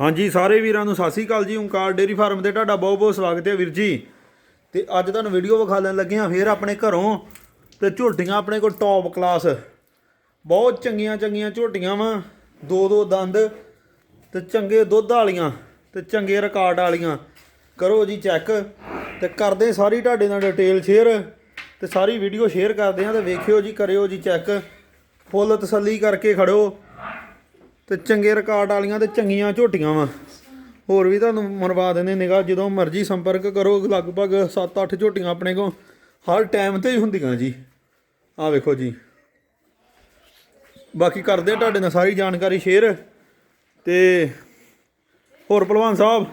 ਹਾਂਜੀ, ਸਾਰੇ ਵੀਰਾਂ ਨੂੰ ਸਤਿ ਸ੍ਰੀ ਅਕਾਲ ਜੀ, ਓਂਕਾਰ ਡੇਰੀ ਫਾਰਮ ਤੇ ਤੁਹਾਡਾ ਬਹੁਤ ਬਹੁਤ ਸਵਾਗਤ ਹੈ ਵੀਰ ਜੀ। ਤੇ ਅੱਜ ਤੁਹਾਨੂੰ ਵੀਡੀਓ ਵਿਖਾ ਲੈਣ ਲੱਗੇ ਹਾਂ, ਫੇਰ ਆਪਣੇ ਘਰੋਂ ਤੇ ਝੋਟੀਆਂ ਆਪਣੇ ਕੋਲ ਟੌਪ ਕਲਾਸ ਬਹੁਤ ਚੰਗੀਆਂ ਚੰਗੀਆਂ ਝੋਟੀਆਂ ਵਾ, ਦੋ ਦੋ ਦੰਦ ਤੇ ਚੰਗੇ ਦੁੱਧ ਵਾਲੀਆਂ ਤੇ ਚੰਗੇ ਰਿਕਾਰਡ ਵਾਲੀਆਂ। ਕਰੋ ਜੀ ਚੈੱਕ ਤੇ ਕਰਦੇ ਸਾਰੀ ਤੁਹਾਡੇ ਨਾਲ ਡਿਟੇਲ ਸ਼ੇਅਰ ਤੇ ਸਾਰੀ ਵੀਡੀਓ ਸ਼ੇਅਰ ਕਰਦੇ ਹਾਂ ਤੇ ਵੇਖਿਓ ਜੀ, ਕਰਿਓ ਜੀ ਚੈੱਕ ਫੁੱਲ ਤਸੱਲੀ ਕਰਕੇ ਖੜੋ। ਤੇ ਚੰਗੇ ਰਿਕਾਰਡ ਵਾਲੀਆਂ ਤੇ ਚੰਗੀਆਂ ਝੋਟੀਆਂ ਵਾ। ਹੋਰ ਵੀ ਤੁਹਾਨੂੰ ਮਰਵਾ ਦਿੰਦੇ ਨਿਗਾਹ, ਜਦੋਂ ਮਰਜ਼ੀ ਸੰਪਰਕ ਕਰੋ, ਲਗਭਗ 7-8 ਝੋਟੀਆਂ ਆਪਣੇ ਕੋਲ, ਹਰ ਟਾਈਮ ਤੇ ਹੀ ਹੁੰਦੀਆਂ ਜੀ। ਆਹ ਵੇਖੋ ਜੀ। ਬਾਕੀ ਕਰਦੇ ਤੁਹਾਡੇ ਨਾਲ ਸਾਰੀ ਜਾਣਕਾਰੀ ਸ਼ੇਅਰ ਤੇ ਹੋਰ ਭਲਵਾਨ ਸਾਹਿਬ?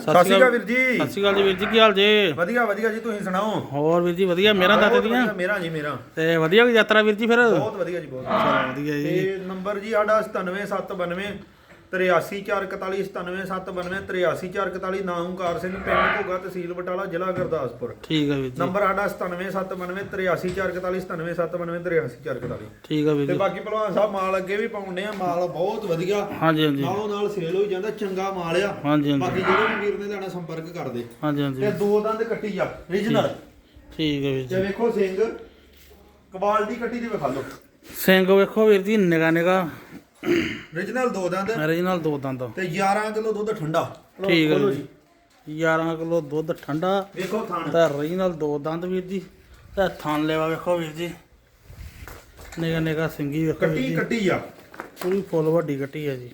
ਸਤਿ ਸ਼੍ਰੀ ਅਕਾਲ ਵੀਰ ਜੀ। ਸਤਿ ਸ਼੍ਰੀ ਅਕਾਲ ਜੀ ਵੀਰ ਜੀ ਕੀ ਹਾਲ ਜੇ? ਵਧੀਆ ਵਧੀਆ ਜੀ ਤੁਸੀਂ ਸੁਣਾਓ? ਹੋਰ ਵੀਰ ਜੀ ਵਧੀਆ ਮੇਰਾ ਦਾਤੇ ਦੀਆਂ? ਮੇਰਾ ਜੀ ਮੇਰਾ। ਤੇ ਵਧੀਆ ਵੀ ਯਾਤਰਾ ਵੀਰ ਜੀ ਫਿਰ? ਬਹੁਤ ਵਧੀਆ ਜੀ ਬਹੁਤ ਵਧੀਆ। ਵਧੀਆ ਜੀ। ਤੇ ਨੰਬਰ ਜੀ ਸਾਡਾ 97792 83441 97792 83441 ਨਾਮ ਓਮਕਾਰ ਸਿੰਘ ਪਿੰਡ ਘੋਗਾ ਤਹਿਸੀਲ ਬਟਾਲਾ ਜ਼ਿਲ੍ਹਾ ਗੁਰਦਾਸਪੁਰ। ਠੀਕ ਆ ਵੀਰ ਜੀ। ਨੰਬਰ ਸਾਡਾ 97792 83441 97792 83441 ਠੀਕ ਆ ਵੀਰ ਤੇ ਜੀ। ਬਾਕੀ ਭਲਵਾਨ ਸਾਹਿਬ ਮਾਲ ਅੱਗੇ ਵੀ ਪਾਉਂਦੇ ਆ ਮਾਲ ਬਹੁਤ ਵਧੀਆ। ਹਾਂਜੀ ਹਾਂਜੀ। ਨਾਲੋਂ ਨਾਲ ਸੇਲ ਹੋਈ ਜਾਂਦਾ ਚੰਗਾ ਮਾਲ ਆ। ਹਾਂਜੀ ਹਾਂਜੀ। ਬਾਕੀ ਜਿਹੜੇ ਵੀ ਵੀਰ ਨੇ ਲੈਣਾ ਸੰਪਰਕ ਕਰਦੇ। ਹਾਂਜੀ ਹਾਂਜੀ। ਤੇ ਦੋ ਦੰਦ ਕੱਟੀ ਆ ਰੀਜਨਲ ਠੀਕ। ਆ ਵੀਰ ਜੀ। ਤੇ ਵੇਖੋ ਸਿੰਘ ਕਵਾਲਟੀ ਕੱਟੀ ਦੀ ਵਿਖਾ ਲਓ। ਸਿੰਘ ਵੇਖੋ ਵੀਰ ਜੀ ਨਿਗਾ ਨਿਗਾ ਰੀਜਨਲ ਦੋ ਦੰਦ ਓਰੀਜਨਲ ਦੋ ਦੰਦ ਤੇ 11 ਕਿਲੋ ਦੁੱਧ ਠੰਡਾ। ਠੀਕ ਹੈ ਜੀ। 11 ਕਿਲੋ ਦੁੱਧ ਠੰਡਾ। ਵੇਖੋ ਥਾਣ। ਤੇ ਓਰੀਜਨਲ ਦੋ ਦੰਦ ਵੀਰ ਜੀ। ਤੇ ਥਣ ਲੈਵਾ ਵੇਖੋ ਵੀਰ ਜੀ। ਨਿਗਾ ਨਿਗਾ ਸਿੰਗੀ ਵੇਖੋ ਵੀਰ ਕੱਟੀ ਜੀ। ਕੱਟੀ ਆ। ਪੂਰੀ ਫੁੱਲ ਵੱਡੀ ਕੱਟੀ ਆ ਜੀ।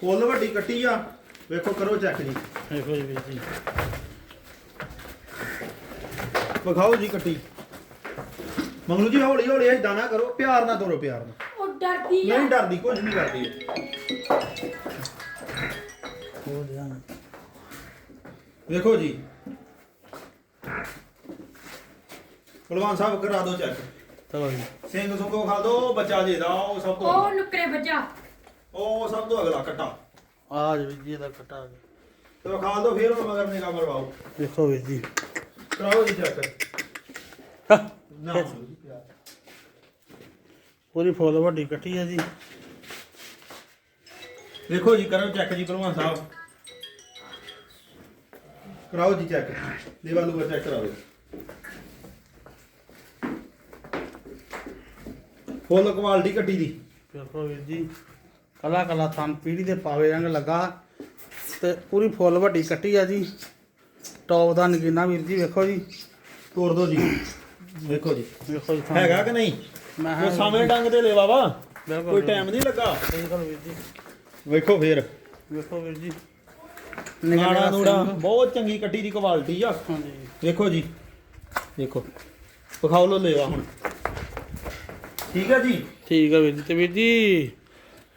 ਫੁੱਲ ਵੱਡੀ ਕੱਟੀ ਆ। ਵੇਖੋ ਕਰੋ ਚੈੱਕ ਜੀ। ਵੇਖੋ ਜੀ ਵੀਰ ਜੀ। ਵਿਖਾਓ ਜੀ ਕੱਟੀ। ਮੰਗਲੂ ਜੀ ਹੌਲੀ ਹੌਲੀ ਏਦਾਂ ਨਾ ਕਰੋ। ਪਿਆਰ ਨਾਲ ਤੋਰੋ ਪਿਆਰ ਨਾਲ। ਡਰਦੀ ਆ। ਨਹੀਂ ਡਰਦੀ ਕੁਝ ਨਹੀਂ ਕਰਦੀ। ਹੋ ਵੇਖੋ ਜੀ। ਕੁਲਵਾਨ ਸਾਹਿਬ ਕਰਾ ਦਿਓ ਚੈੱਕ ਚਲੋ ਜੀ। ਸਿੰਘ ਸੁੰਗੋ ਖਾ ਦਿਓ ਬੱਚਾ ਜੇ ਦਾ ਉਹ ਸਭ ਤੋਂ ਉਹ ਨੁਕਰੇ ਬੱਜਾ ਉਹ ਸਭ ਤੋਂ ਅਗਲਾ ਕੱਟਾ। ਆ ਜੀ ਜੀ ਦਾ ਕਟਾ ਆ ਗਿਆ। ਤੇ ਖਾ ਦਿਓ ਫਿਰ ਉਹ ਮਗਰ ਨਿਗਾਹ ਮਰਵਾਓ। ਵੇਖੋ ਵੀਰ ਜੀ। ਕਰਾਓ ਜੀ ਚੈੱਕ ਹਾਂ, ਨਾ ਪੂਰੀ ਫੁੱਲ ਵੱਡੀ ਕੱਟੀ ਆ ਜੀ। ਵੇਖੋ ਜੀ ਕਰੋ ਚੈੱਕ ਜੀ ਭਲਵਾਨ ਸਾਹਿਬ। ਕਰਾਓ ਜੀ ਚੈੱਕ ਦੀਵਾਲੂ ਚੈੱਕ ਕਰਾਓ ਫੁੱਲ ਕੁਆਲਿਟੀ ਕੱਟੀ ਦੀ। ਵੇਖੋ ਵੀਰ ਜੀ ਕਲਾ ਕਲਾ ਥਣ ਪੀੜੀ ਦੇ ਪਾਵੇ ਰੰਗ ਲੱਗਾ ਤੇ ਪੂਰੀ ਫੁੱਲ ਵੱਡੀ ਕੱਟੀ ਆ ਜੀ। ਟੌਪ ਦਾ ਨਗੀਨਾ ਵੀਰ ਜੀ ਵੇਖੋ ਜੀ। ਤੋੜ ਦੋ ਜੀ। ਵੇਖੋ ਜੀ। ਵੇਖੋ ਜੀ। ਹੈਗਾ ਕਿ ਨਹੀਂ? ਮੈਂ ਉਹ ਸਾਵੇਂ ਡੰਗ ਤੇ ਵਾ ਬਿਲਕੁਲ ਕੋਈ ਟਾਈਮ ਨਹੀਂ ਲੱਗਾ। ਬਿਲਕੁਲ ਵੀਰ ਜੀ। ਵੇਖੋ ਫੇਰ। ਵੇਖੋ ਵੀਰ ਜੀ। ਨਾੜਾ ਨੂੜਾ ਬਹੁਤ ਚੰਗੀ ਕੱਟੀ ਦੀ ਕੁਆਲਿਟੀ ਆ। ਹਾਂਜੀ। ਵੇਖੋ ਜੀ। ਵੇਖੋ। ਵਿਖਾਓ ਲੋ ਲੈਵਾ ਹੁਣ। ਠੀਕ ਹੈ ਜੀ? ਠੀਕ ਆ ਵੀਰ ਜੀ। ਤੇ ਵੀਰ ਜੀ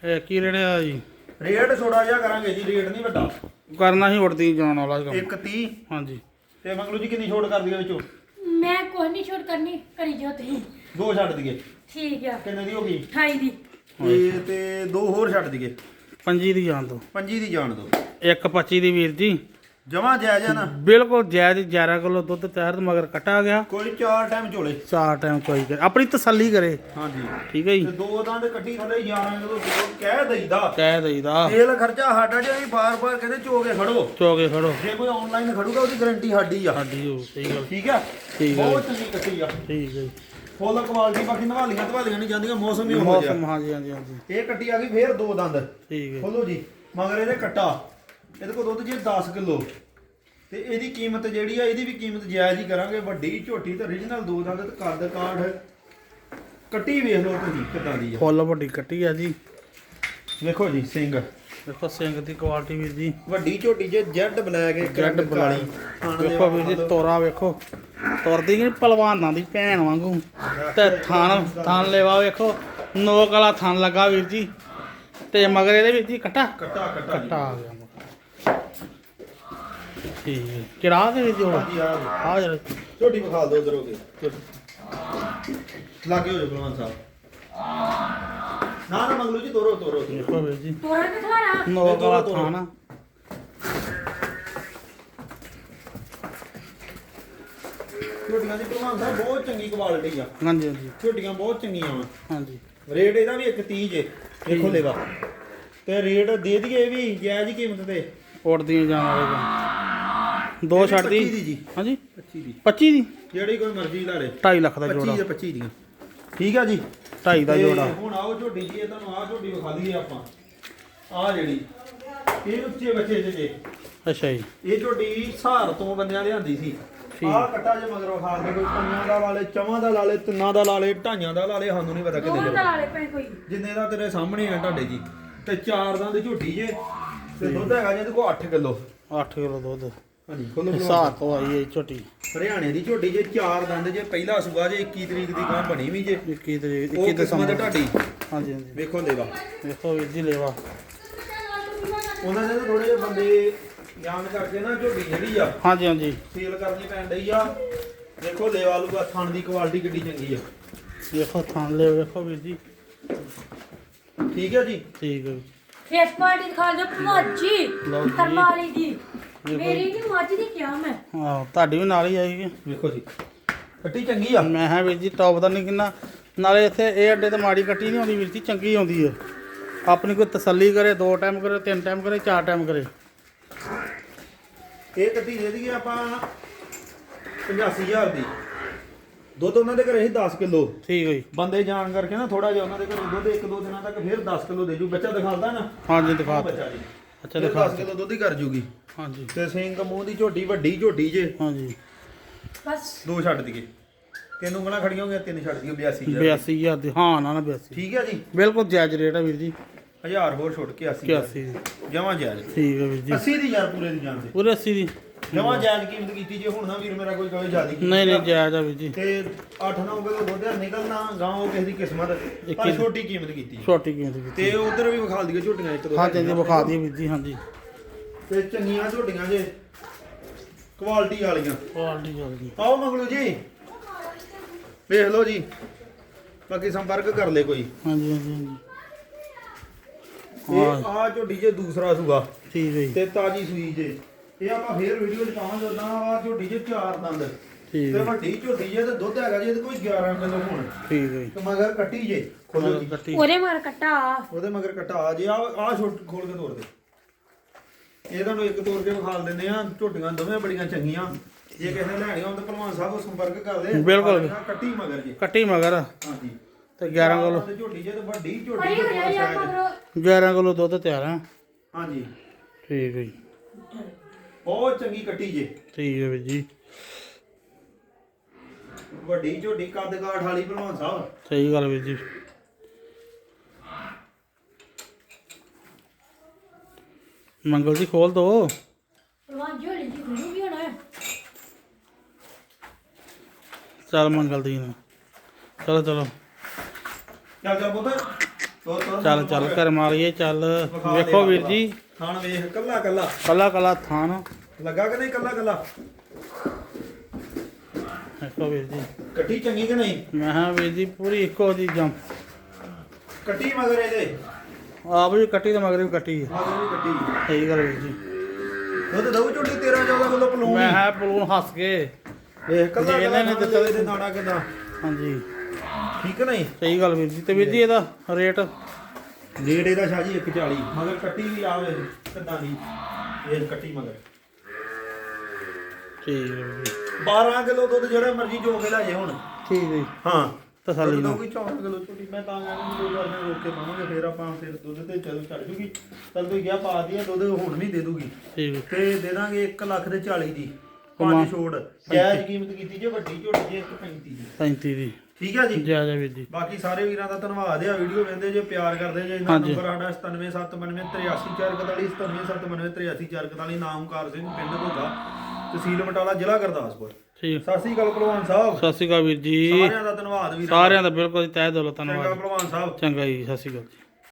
ਇਹ ਕੀ ਰੇਟ ਆ ਜੀ? ਰੇਟ ਥੋੜਾ ਜਿਹਾ ਕਰਾਂਗੇ ਜੀ। ਰੇਟ ਨਹੀਂ ਵੱਡਾ। ਕਰਨਾ ਹੀ ਉੜਦੀ ਜਾਣ ਵਾਲਾ ਕੰਮ। 130 ਹਾਂਜੀ। ਤੇ ਮੰਗਲੂ ਜੀ ਕਿੰਨੀ ਛੋਟ ਕਰ ਦਈਏ ਵਿੱਚੋਂ? ਮੈਂ ਕੋਈ ਨਹੀਂ ਛੋੜ ਕਰਨੀ। ਕਰੀ ਜੋ ਤੁਸੀਂ। ਦੋ ਛੱਡ ਦਈਏ। ਠੀਕ ਆ। ਕਿੰਨੇ ਦੀ ਹੋ ਗਈ? 28 ਦੀ। ਤੇ ਤੇ ਦੋ ਹੋਰ ਛੱਡ ਦਈਏ। ਪੰਜੀ ਦੀ ਜਾਣ ਦੋ। ਪੰਜੀ ਦੀ ਜਾਣ ਦੋ। ਇੱਕ 25 ਦੀ ਵੀਰ ਜੀ। ਜਮਾ ਜਾਇਜ਼ ਆ ਨਾ? ਬਿਲਕੁਲ ਜਾਇਜ਼ 11 ਕਿਲੋ ਦੁੱਧ ਤਿਆਰ ਤੇ ਮਗਰ ਕੱਟਾ ਗਿਆ। ਕੋਈ ਚਾਰ ਟਾਈਮ ਝੋਲੇ। ਚਾਰ ਟਾਈਮ ਕੋਈ ਕਰੇ। ਆਪਣੀ ਤਸੱਲੀ ਕਰੇ। ਹਾਂਜੀ। ਠੀਕ ਹੈ ਜੀ। ਤੇ ਦੋ ਦੰਦ ਕੱਟੀ ਥੱਲੇ 11 ਕਿਲੋ ਕਹਿ ਦਈਦਾ। ਕਹਿ ਦਈਦਾ। ਤੇਲ ਖਰਚਾ ਸਾਡਾ ਜੇ ਅਸੀਂ ਬਾਰ-ਬਾਰ ਕਹਿੰਦੇ ਚੋਗੇ ਖੜੋ। ਚੋਗੇ ਖੜੋ। ਜੇ ਕੋਈ ਆਨਲਾਈਨ ਖੜੂਗਾ ਉਹਦੀ ਗਾਰੰਟੀ ਸਾਡੀ ਆ। ਸਾਡੀ ਹੋ ਸਹੀ ਗੱਲ। ਠੀਕ ਆ? ਠੀਕ ਆ ਬਹੁਤ ਚੰਗੀ ਕੱਟੀ ਆ। ਠੀਕ ਹੈ ਜੀ। ਫੁੱਲ ਕੁਆਲਿਟੀ ਬਾਕੀ ਨਵਾਲੀਆਂ ਧਵਾਲੀਆਂ ਨਹੀਂ ਜਾਂਦੀਆਂ ਮੌਸਮ ਹੀ ਹੋ ਗਿਆ ਮੌਸਮ ਹਾਂਜੀ ਹਾਂਜੀ ਹਾਂਜੀ। ਇਹ ਕੱਟੀ ਆ ਗਈ ਫੇਰ ਦੋ ਦੰਦ। ਠੀਕ ਹੈ। ਖੋਲੋ ਜੀ। ਮਗਰ ਇਹਦੇ ਕੱਟਾ। ਇਹਦੇ ਕੋਲ ਦੁੱਧ ਜੀ 10 ਕਿਲੋ। ਤੇ ਇਹਦੀ ਕੀਮਤ ਜਿਹੜੀ ਆ ਇਹਦੀ ਵੀ ਕੀਮਤ ਜਾਇਜ਼ ਹੀ ਕਰਾਂਗੇ। ਵੱਡੀ ਝੋਟੀ ਤੇ origignal ਦੋ ਦੰਦ ਤੇ ਕੱਦ ਕਾਠ। ਕੱਟੀ ਵੇਖ ਲਓ ਤੁਸੀਂ ਕਿੱਦਾਂ ਦੀ ਆ। ਫੁੱਲ ਵੱਡੀ ਕੱਟੀ ਆ ਜੀ। ਵੇਖੋ ਜੀ ਸਿੰਘ ਦੇਖੋ ਸਿੰਘ ਦੀ ਕੁਆਲਿਟੀ ਵੀਰ ਜੀ। ਵੱਡੀ ਝੋਟੀ ਜੇ ਜੈਡ ਬਲੈਕ ਇੱਕ ਜੱਡ ਬੁਲਾਈ ਕਾਲੀ। ਖਾਣ ਦੇ ਵੇਖੋ ਵੀਰ ਜੀ ਤੋਰਾ ਵੇਖੋ। ਤੁਰਦੀ ਕਿ ਪਹਿਲਵਾਨਾਂ ਦੀ ਭੈਣ ਵਾਂਗੂ। ਤੇ ਥਾਨ ਥਾਨ ਲੈਵਾ ਵੇਖੋ। ਨੋਕ ਵਾਲਾ ਥਾਨ ਲੱਗਾ ਵੀਰ ਜੀ। ਤੇ ਮਗਰ ਇਹਦੇ ਵੀਰ ਜੀ ਕੱਟਾ। ਕੱਟਾ ਕੱਟਾ। ਆ ਗਿਆ। ਠੀਕ ਹੈ। ਕਿਹੜਾ ਦੇ ਵਿੱਚ ਹਾਂਜੀ ਆ ਜਰਾ ਝੋਟੀ ਵਿਖਾ ਦਿਓ ਉਧਰ ਹੋ ਕੇ। ਲਾਗੇ ਹੋ ਜਾ ਬਲਵਾਨ ਸਾਹਿਬ। ਨਾ ਨਾ ਮੰਗਲੂ ਜੀ ਤੋਰੋ ਤੋਰੋ। ਤੋਰੋ। ਵੇਖੋ ਵੀਰ ਜੀ। ਤੋਰਾ ਕਿਥਾਰਾ ਨੋਕ ਵਾਲਾ ਥਾਨ ਝੋਟੀਆਂ ਦੀ ਭਲਵਾਨ ਸਾਹਿਬ ਬਹੁਤ ਚੰਗੀ ਕੁਆਲਿਟੀ ਆ। ਹਾਂਜੀ ਹਾਂਜੀ। ਝੋਟੀਆਂ ਬਹੁਤ ਚੰਗੀਆਂ ਵਾ ਹਾਂਜੀ। ਰੇਟ ਇਹਦਾ ਵੀ ਇੱਕ 30 ਜੇ ਦੇਖੋ ਲੇਵਾ। ਤੇ ਰੇਟ ਦੇ ਦਈਏ ਇਹ ਵੀ ਜਾਇਜ਼ ਕੀਮਤ ਤੇ। ਉੜਦੀਆਂ ਜਾਣ ਵਾਲੇ ਦੋ ਛੱਡ ਦੀ। 25 ਦੀ ਜੀ। ਹਾਂਜੀ? 25 ਦੀ। 25 ਦੀ? ਜਿਹੜੀ ਕੋਈ ਮਰਜ਼ੀ ਲਾ ਲੇ। 2.5 ਲੱਖ ਦਾ 25 ਜੋੜਾ। ਜਾਂ 25 ਦੀਆਂ। ਠੀਕ ਆ ਜੀ। 2.5 ਦਾ ਤੇ ਜੋੜਾ ਹੁਣ ਆਓ ਝੋਟੀ ਜੀ ਇਹ ਤੁਹਾਨੂੰ ਆਹ ਝੋਟੀ ਵਿਖਾ ਦਈਏ ਆਪਾਂ। ਆਹ ਜਿਹੜੀ ਇਹ ਉੱਚੇ ਬੱਚੇ ਜੇ ਜੇ। ਅੱਛਾ ਜੀ। ਇਹ ਝੋਟੀ ਸਹਾਰ ਤੋਂ ਬੰਦਿਆਂ ਲਿਆਂਦੀ ਸੀ। ਠੀਕ। ਆਹ ਕੱਟਾ ਜੇ ਮਗਰੋਂ ਖਾ ਕੇ ਕੋਈ ਪੰਜਾਂ ਦਾ ਲਾ ਲੇ ਚਵਾਂ ਦਾ ਲਾ ਲੇ ਤਿੰਨਾਂ ਦਾ ਲਾ ਲੇ ਢਾਈਆਂ ਦਾ ਲਾ ਲੇ ਸਾਨੂੰ ਨਹੀਂ ਪਤਾ ਕਿੰਨੇ ਦੋਵਾਂ ਦਾ ਦਾ ਵਾਲੇ ਪੈ ਕੋਈ। ਜਿੰਨੇ ਦਾ ਤੇਰੇ ਸਾਹਮਣੇ ਆ ਤੁਹਾਡੇ ਜੀ। ਤੇ ਚਾਰ ਦੰਦ ਝੋਟੀ ਜੇ। ਤੇ ਦੁੱਧ ਹੈਗਾ ਜੀ ਇਹਦੇ ਕੋਲ 8 ਕਿਲੋ। 8 ਕਿਲੋ ਦੁੱਧ। ਹਾਂਜੀ ਖੋਲੋ ਤੋਂ ਆਈ ਹੈ ਝੋਟੀ। ਹਰਿਆਣੇ ਦੀ ਝੋਟੀ ਜੇ ਚਾਰ ਦੰਦ ਜੇ ਪਹਿਲਾ ਸੂਆ ਜੇ 21 ਤਰੀਕ ਦੀ ਗਾਂ ਬਣੀ ਵੀ ਜੇ। 21 ਤਰੀਕ ਉਹ 21 ਕਿਸਮਤ ਦਸੰਬਰ। ਤੁਹਾਡੀ ਹਾਂਜੀ ਹਾਂਜੀ। ਵੇਖੋ ਦੇਵਾ ਦੇਖੋ ਵੀਰ ਜੀ ਲੇਵਾ। ਉਹਨਾਂ ਦੇ ਥੋੜੇ ਜਿਹੇ ਬੰਦੇ ਜਾਣ ਕਰਕੇ ਨਾ ਝੋਟੀ ਜਿਹੜੀ ਆ ਹਾਂਜੀ ਹਾਂਜੀ। ਸੇਲ ਕਰਨੀ ਪੈਣ ਡਈ ਆ। ਦੇਖੋ ਲੇਵਾ ਲੂਗਾ ਥਣ ਦੀ ਕੁਆਲਿਟੀ ਕਿੱਡੀ ਚੰਗੀ ਆ। ਦੇਖੋ ਥਾਂ ਲੈ ਵੇਖੋ ਵੀਰ ਜੀ। ਠੀਕ ਹੈ ਜੀ? ਠੀਕ ਹੈ ਜੀ। ਫੇਸ ਪਾਰਟੀ ਦਿਖਾ ਦਿਓ ਭਮਾਜੀ ਲਓ ਜੀ। ਕਰਮਾਲੀ ਦੀ ਦੇਖੋ ਮੇਰੀ ਨਹੀਂ ਮੱਝ ਦੀ ਕਿਹਾ ਮੈਂ। ਆਹ ਤੁਹਾਡੀ ਵੀ ਨਾਲ ਹੀ ਆਏਗੀ ਵੇਖੋ ਜੀ ਕੱਟੀ ਚੰਗੀ ਆ। ਮੈਂ ਹਾਂ ਵੀਰ ਜੀ ਟੌਪ ਦਾ ਨਹੀਂ ਕਿੰਨਾ। ਨਾਲੇ ਇੱਥੇ ਇਹ ਅੱਡੇ ਤੇ ਮਾੜੀ ਕੱਟੀ ਨਹੀਂ ਆਉਂਦੀ ਵੀਰ ਜੀ ਚੰਗੀ ਆਉਂਦੀ ਹੈ ਆਪਣੀ ਕੋਈ ਤਸੱਲੀ ਕਰੇ ਦੋ ਟਾਈਮ ਕਰੇ ਤਿੰਨ ਟਾਈਮ ਕਰੇ ਚਾਰ ਟਾਈਮ ਕਰੇ। ਇਹ ਕੱਟੀ ਦੇ ਦਈਏ ਆਪਾਂ 85000 ਦੀ। ਦੁੱਧ ਉਹਨਾਂ ਦੇ ਘਰੇ ਸੀ 10 ਕਿਲੋ। ਠੀਕ ਹੈ ਜੀ। ਬੰਦੇ ਜਾਣ ਕਰਕੇ ਨਾ ਥੋੜਾ ਜਿਹਾ ਉਹਨਾਂ ਦੇ ਘਰੇ ਦੁੱਧ ਇੱਕ ਦੋ ਦਿਨਾਂ ਤੱਕ ਫਿਰ 10 ਕਿਲੋ ਦੇ ਜੂ। ਬੱਚਾ ਦਿਖਾਉਂਦਾ ਨਾ। ਹਾਂਜੀ ਦਿਖਾ। ਬੱਚਾ ਜੀ। ਅੱਛਾ ਦਿਖਾ 10 ਕਿਲੋ ਦੁੱਧ ਹੀ ਕਰ ਜੂਗੀ। ਹਾਂਜੀ। ਤੇ ਸਿੰਘ ਮੂੰਹ ਦੀ ਝੋਟੀ ਵੱਡੀ ਝੋਟੀ ਜੇ। ਹਾਂਜੀ। ਬਸ। ਦੋ ਛੱਡ ਦਈਏ। ਤਿੰਨ ਉਂਗਲਾਂ ਖੜੀਆਂ ਹੋ ਗਈਆਂ ਤਿੰਨ ਛੱਡ ਦਈਏ 82000 82000 ਦੀ। ਹਾਂ ਨਾ ਨਾ 82 ਠੀਕ ਹੈ ਜੀ? ਬਿਲਕੁਲ ਜਾਇਜ਼ ਰੇਟ ਹੈ ਵੀਰ ਜੀ। ਹਜ਼ਾਰ ਹੋਰ ਛੁੱਟ ਕੇ 80 81 ਦੀ ਜਮਾ ਜਾਇਜ਼। ਠੀਕ ਹੈ ਵੀਰ ਜੀ। 80 ਦੀ ਯਾਰ ਪੂਰੇ ਦੀ ਦੇ। ਪੂਰੇ 80 ਦੀ। ਜਮਾ ਜਾਇਜ਼ ਕੀਮਤ ਕੀਤੀ ਜੇ ਹੁਣ ਨਾ ਵੀਰ ਮੇਰਾ ਕੋਈ ਜਿਆਦੀ ਕੀਤੀ ਨਹੀਂ ਨਹੀਂ ਜਾਇਜ਼ ਆ ਵੀਰ ਜੀ। ਤੇ 8-9 ਕਿਲੋ ਦੁੱਧ ਆ, ਨਿਕਲਣਾ ਗਾਉਂ ਕਿਸੇ ਦੀ ਕਿਸਮਤ ਪਰ ਛੋਟੀ ਕੀਮਤ ਕੀਤੀ ਛੋਟੀ ਕੀਮਤ ਵਿੱਚ ਤੇ ਉਧਰ ਵੀ ਵਿਖਾ ਦਈਏ ਝੋਟੀਆਂ ਇੱਕ ਦੋ। ਹਾਂਜੀ ਹਾਂਜੀ ਵਿਖਾ ਦਈਏ ਵੀਰ ਜੀ ਹਾਂਜੀ। ਤੇ ਚੰਗੀਆਂ ਝੋਟੀਆਂ ਜੇ ਕੁਆਲਿਟੀ ਵਾਲੀਆਂ। ਕੁਆਲਿਟੀ ਜਲਦੀ ਆਓ ਮੰਗਲੂ ਜੀ। ਵੇਖ ਲਓ ਜੀ। ਬਾਕੀ ਸੰਪਰਕ ਕਰ ਲੈ ਕੋਈ। ਹਾਂਜੀ ਹਾਂਜੀ ਹਾਂਜੀ। ਇਹ ਆ ਝੋਟੀ ਜੇ ਦੂਸਰਾ ਸੂਆ। ਠੀਕ ਹੈ ਜੀ। ਤੇ ਤਾਜੀ ਸੂਈ ਜੇ। ਇਹ ਆਪਾਂ ਫੇਰ ਵੀਡੀਓ ਚ ਪਾਵਾਂਗੇ ਉਦਾਂ ਆ ਝੋਟੀ ਜੇ ਚਾਰ ਦੰਦ। ਠੀਕ। ਤੇ ਹੈ ਵੱਡੀ ਝੋਟੀ ਜੇ ਤੇ ਦੁੱਧ ਹੈਗਾ ਜੀ ਇਹਦੇ ਕੋਈ 11 ਕਿਲੋ ਹੁਣ। ਠੀਕ ਹੈ ਜੀ। ਤੇ ਮਗਰ ਕੱਟੀ ਜੇ ਖੋਲੋ ਜੀ। ਕੱਟੀ ਉਹਦੇ ਮਾਰ ਕੱਟਾ। ਉਹਦੇ ਮਗਰ ਕਟਾ ਆ ਜੇ ਆ ਆ ਛੋਟ ਖੋਲ ਕੇ ਤੋੜ ਦੇ। ਇਹ ਤੁਹਾਨੂੰ ਇੱਕ ਤੋੜ ਕੇ ਵਿਖਾ ਦਿੰਦੇ ਆ ਝੋਟੀਆਂ ਦੋਵੇਂ ਬੜੀਆਂ ਚੰਗੀਆਂ। ਜੇ ਕਿਸੇ ਨੇ ਲੈਣੀਆਂ ਹੋਣ ਤਾਂ ਭਲਵਾਨ ਸਾਹਿਬ ਨੂੰ ਸੰਪਰਕ ਕਰ ਲੈ। ਬਿਲਕੁਲ। ਕੱਟੀ ਮਗਰ ਜੀ। ਕੱਟੀ ਮਗਰ। ਹਾਂਜੀ। ਤੇ 11 ਕਿਲੋ। ਤੇ ਝੋਟੀ ਜੇ ਤੇ ਵੱਡੀ ਝੋਟੀ ਪੜੀ ਤੇ ਹੋ ਬਹੁਤ ਜਾਈ size। ਆਪਾਂ 11 ਕਿਲੋ ਦੁੱਧ ਤਿਆਰ ਆ। ਹਾਂਜੀ। ਠੀਕ ਹੈ ਜੀ। ਬਹੁਤ ਚੰਗੀ ਕੱਟੀ ਜੇ। ਠੀਕ ਹੈ ਵੀਰ ਜੀ। ਵੱਡੀ ਝੋਟੀ ਕੱਦ ਕਾਠ ਵਾਲੀ ਭਲਵਾਨ ਸਾਹਿਬ। ਸਹੀ ਗੱਲ ਵੀਰ ਜੀ। ਮੰਗਲ ਜੀ ਖੋਲ ਦੋ। ਭਲਵਾਨ ਝੋਲੀ ਦੀ ਖੁੱਲੂ ਵੀ ਹੋਣਾ। ਹੈ। ਚੱਲ ਮੰਗਲ ਦੀ ਨੂੰ। ਚਲੋ ਚਲੋ। ਚੱਲ ਚੱਲ ਪੁੱਤ। ਚੱਲ ਚੱਲ ਕਰ ਮਾਰੀਏ ਚੱਲ। ਵੇਖੋ ਵੀਰ ਜੀ। ਥਾਣ ਵੇਖ ਕੱਲਾ ਕੱਲਾ। ਕੱਲਾ ਕੱਲਾ ਥਾਨ। ਲੱਗਾ ਕਿ ਨਹੀਂ ਕੱਲਾ ਕੱਲਾ? ਵੇਖੋ ਵੀਰ ਜੀ। ਕੱਟੀ ਚੰਗੀ ਕਿ ਨਹੀਂ? ਮੈਂ ਹਾਂ ਵੀਰ ਜੀ ਪੂਰੀ ਇੱਕੋ ਜੀ ਜੰਮ। ਕੱਟੀ ਮਗਰ ਇਹਦੇ? ਆਪ ਵੀ ਕੱਟੀ ਤੇ ਮਗਰ ਵੀ ਕੱਟੀ ਹੈ ਮਗਰ ਵੀ ਕੱਟੀ। ਸਹੀ ਗੱਲ ਵੀਰ ਜੀ। ਦੁੱਧ ਦਊ ਝੋਟੀ 13 14 ਕਿਲੋ ਪਲੂਣ ਮੈਂ ਹਾਂ ਪਲੂਨ ਹੱਸ ਕੇ। ਵੇਖ ਕੱਲਾ ਜੀ, ਕੱਲਾ ਇਹਨਾਂ ਦਿੱਤਾ- ਦਿੱਤਾ ਦਾਣਾ ਕਿਦਾਂ? ਹਾਂਜੀ। ਠੀਕ ਨਹੀਂ? ਸਹੀ ਗੱਲ ਵੀਰ ਜੀ ਤੇ ਵੀਰ ਜੀ ਇਹਦਾ ਰੇਟ? ਨੇੜੇ ਦਾ ਸ਼ਾਜੀ 140 ਮਗਰ ਕੱਟੀ ਵੀ ਆਵੇ ਕਿਦਾਂ ਦੀ? ਇਹ ਕੱਟੀ ਮਗਰ। ਠੀਕ ਹੈ ਜੀ। 12 ਕਿਲੋ ਦੁੱਧ ਜਿਹੜਾ ਮਰਜ਼ੀ ਜੋ ਕੇ ਲੈ ਜੇ ਹੁਣ। ਠੀਕ ਹੈ ਜੀ। ਹਾਂ। ਤਸੱਲੀ ਨਾਲ। ਕੋਈ 14 ਕਿਲੋ ਛੋਟੀ ਮੈਂ ਤਾਂ ਕਹਿੰਦਾ ਦੋ ਵਾਰ ਰੋਕ ਕੇ ਪਾਵਾਂਗੇ ਫਿਰ ਆਪਾਂ ਫਿਰ ਦੁੱਧ ਤੇ ਚੱਲ ਚੜ ਜੂਗੀ। ਚੱਲ ਤੂੰ ਗਿਆ ਪਾ ਦਿਆ ਦੁੱਧ ਹੁਣ ਵੀ ਦੇ ਦੂਗੀ। ਠੀਕ ਤੇ ਦੇ ਦਾਂਗੇ 1 ਲੱਖ ਦੇ 40 ਦੀ। ਪੰਜ ਛੋੜ। ਜਾਇਜ਼ ਕੀਮਤ ਕੀਤੀ ਜੇ ਵੱਡੀ ਝੋਟੀ ਜੇ 135 ਦੀ। 35 ਦੀ। ਠੀਕ ਹੈ ਜੀ? ਜੈ ਜੈ ਵੀਰ ਜੀ। ਬਾਕੀ ਸਾਰੇ ਵੀਰਾਂ ਦਾ ਧੰਨਵਾਦ ਆ ਵੀਡੀਓ ਵੇਖਦੇ ਜੇ ਪਿਆਰ ਕਰਦੇ ਜੇ ਇਹਨਾਂ ਹਾਂਜੀ। ਨੰਬਰ ਸਾਡਾ 9779383441 9779383441 ਨਾਮਕਾਰ ਸਿੰਘ ਪਿੰਡ ਘੋਗਾ ਤਹਿਸੀਲ ਬਟਾਲਾ ਜ਼ਿਲ੍ਹਾ ਗੁਰਦਾਸਪੁਰ। ਠੀਕ। ਸਤਿ ਸ੍ਰੀ ਅਕਾਲ ਭਲਵਾਨ ਸਾਹਿਬ। ਸਤਿ ਸ਼੍ਰੀ ਅਕਾਲ ਵੀਰ ਜੀ। ਸਾਰਿਆਂ ਦਾ ਧੰਨਵਾਦ ਵੀਰਾਂ ਸਾਰਿਆਂ ਦਾ ਬਿਲਕੁਲ ਤਹਿ ਦਿਲੋਂ ਚੰਗਾ ਧੰਨਵਾਦ। ਭਲਵਾਨ ਸਾਹਿਬ। ਚੰਗਾ ਜੀ ਸਤਿ ਸ਼੍ਰੀ ਅਕਾਲ ਜੀ।